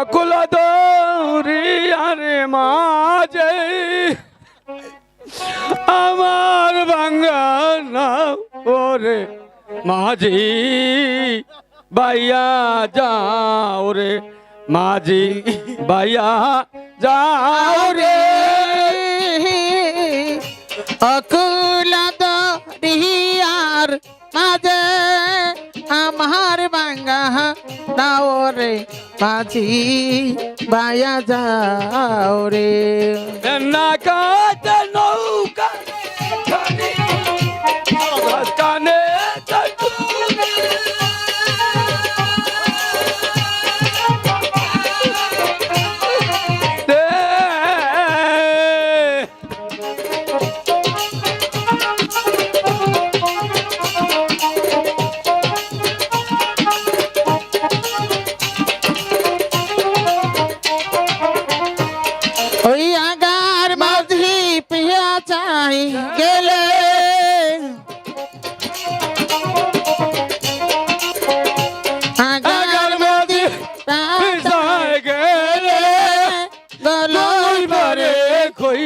অকুল দৌরি আরে মাঝে আমার বাঙ্গানা মাঝি, বাইয়া যাও রে মাঝি, বাইয়া যাও রে। অকুলাদ দাও রে বাজি বায়া যাও রে। না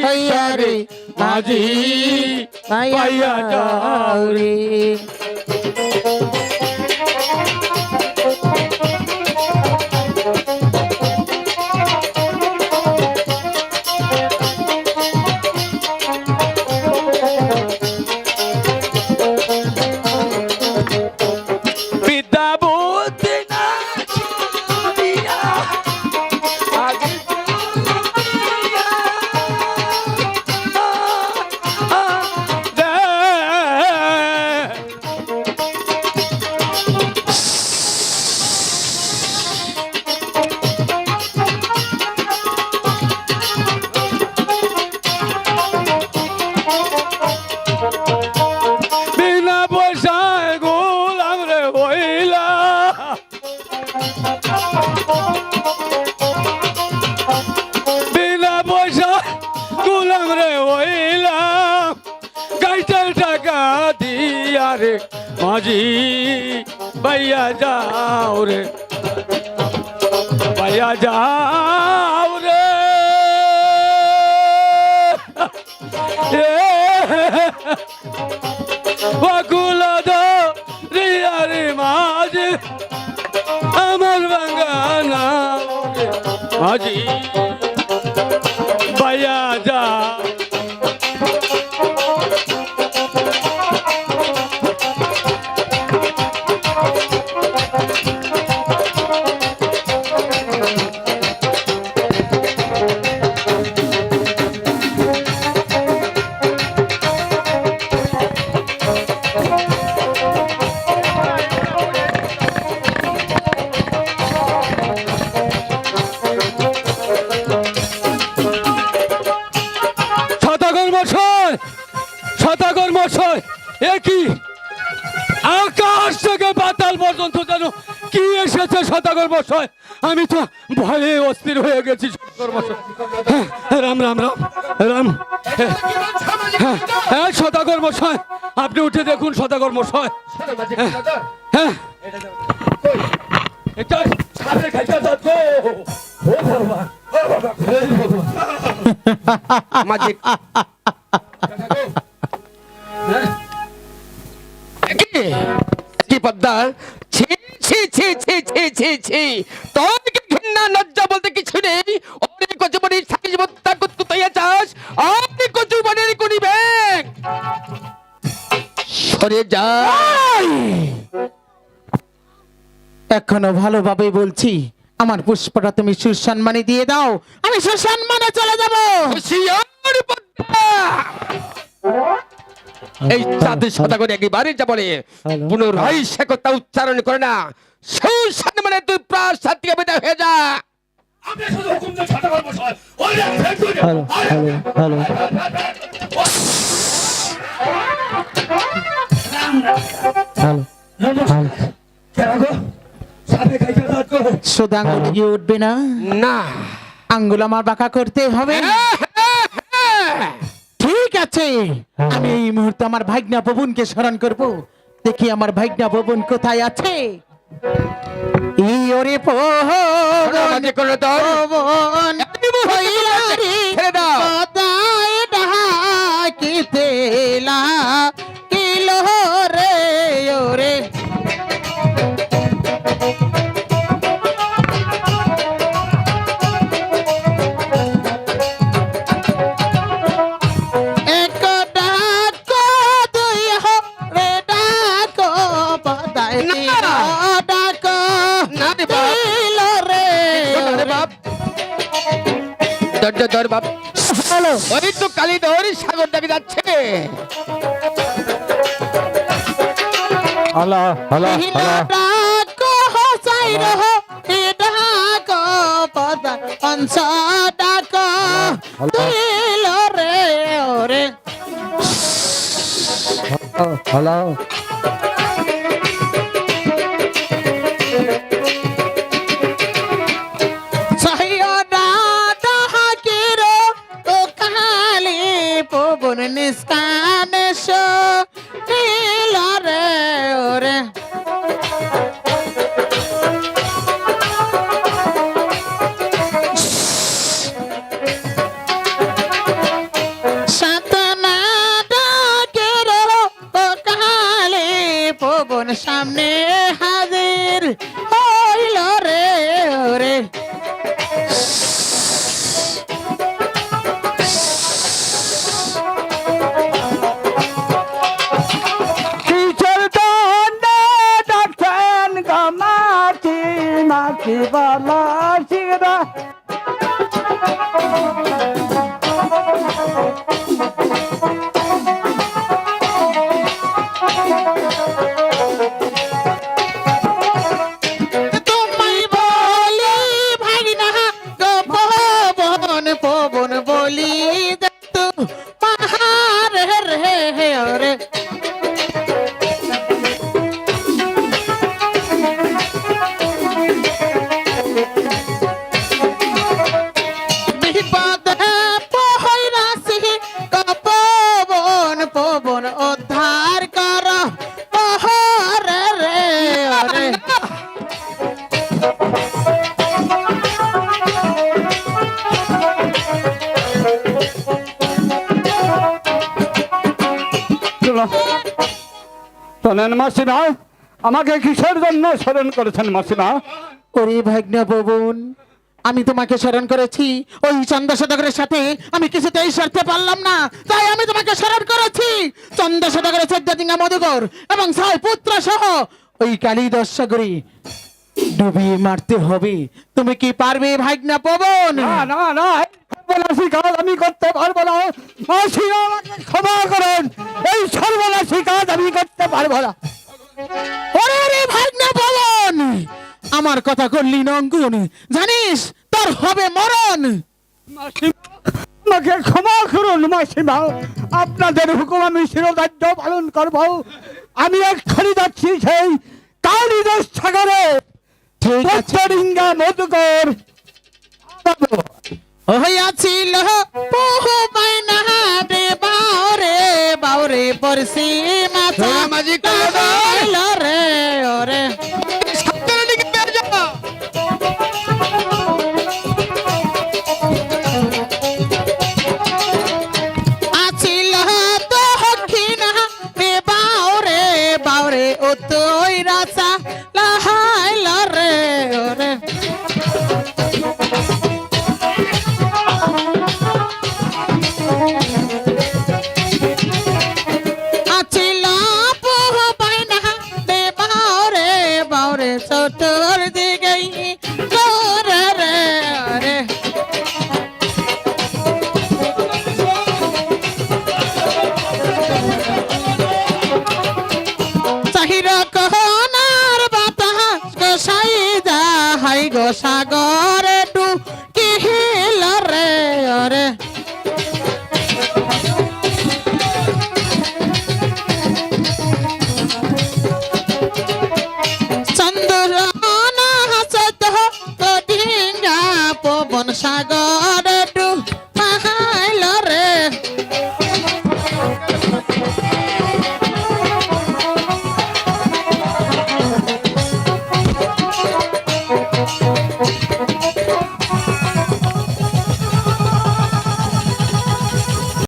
কইয়া রে মাঝি রে মাঝি, বাইয়া যাও রে। বাইয়া যাও রে। বাকুলা দাও রিয়ারে মাঝে, আমার বাঙ্গানা মাঝি। বাইয়া যা কি এসেছে শতকর মশাই আমি তো ভয়ে অস্থির হয়ে গেছি শতকর মশাই হ্যাঁ, রাম রাম রাম রাম। হ্যাঁ, হ্যাঁ, হ্যাঁ শতকর মশাই আপনি উঠে দেখুন শতকর মশাই হ্যাঁ, হ্যাঁ। এটা সামনে খাইতে যাচ্ছ? ও ভগবান ও ভগবান। মাঝে। কি? কি ছি ছি ছি ছি তোর ঘৃণা লজ্জা বলতে কিছু নেই। অনেক কুত্তু তৈয়া চাস কোনি ব্যাগ। সরে যা। এখনও ভালোভাবে বলছি আমার পুষ্পটা তুমি সুসম্মানে দিয়ে দাও। আমি সুসম্মানে চলে যাব। এই চাঁদের সাদা করে একেবারে যা বলে। পুনরায় সে কথা উচ্চারণ করে না। সুসান মানে তুই প্রাসাদ থেকে বেদা হয়ে যা। Hello hello hello. হ্যালো সোদা আঙ্গুল গিয়ে উঠবে না? না। আঙ্গুল আমার বাঁকা করতে হবে। হ্যাঁ, হ্যাঁ, হ্যাঁ। ঠিক আছে আছে আমি এই মুহূর্তে আমার ভাগ্না ভবনকে স্মরণ করব। দেখি আমার ভাগ্না ভবন কোথায় আছে। পবন আমাদের কোনো দল। হইলা রে ওই তো কালী ধরি সাগর যাচ্ছে। ডাকো হসাই রহো এ ডাকো পদায় অংশ ডাকো। দিল রে ওরে। হ্যালো Música শোনেন মাসিমা? আমাকে কিসের জন্য স্মরণ করেছেন মাসিমা? ওরে ভাগ্না ভবন আমি তোমাকে স্মরণ করেছি। ওই চন্দ্রশতকরের সাথে আমি কিছুতেই সারতে পারলাম না তাই আমি তোমাকে স্মরণ করেছি। চন্দ্রশতকরের চোদ্দ দিঙ্গা মধুকর এবং ছয় পুত্র সহ ওই কালী দর্শকরি ডুবিয়ে মারতে হবে। তুমি কি পারবে ভাগ্না পবন না না না সর্বনাশী কাজ আমি করতে পারব না। আমাকে ক্ষমা করুন। এই সর্বনাশী কাজ আমি করতে পারব না। ওরে ওরে পবন আমার কথা করলি নঙ্গুন জানিস তোর হবে মরণ। আমাকে ক্ষমা করুন মাসিমা। আপনাদের হুকুম আমি শিরোধার্য পালন করব। আমি এক্ষুনি যাচ্ছি সেই সাগরে। ঠিক আছে। পত্তরিঙ্গা মধুকর সাগরে টু হিল রে ওরে। চন্দ্র হাসত দিন পবন সাগরে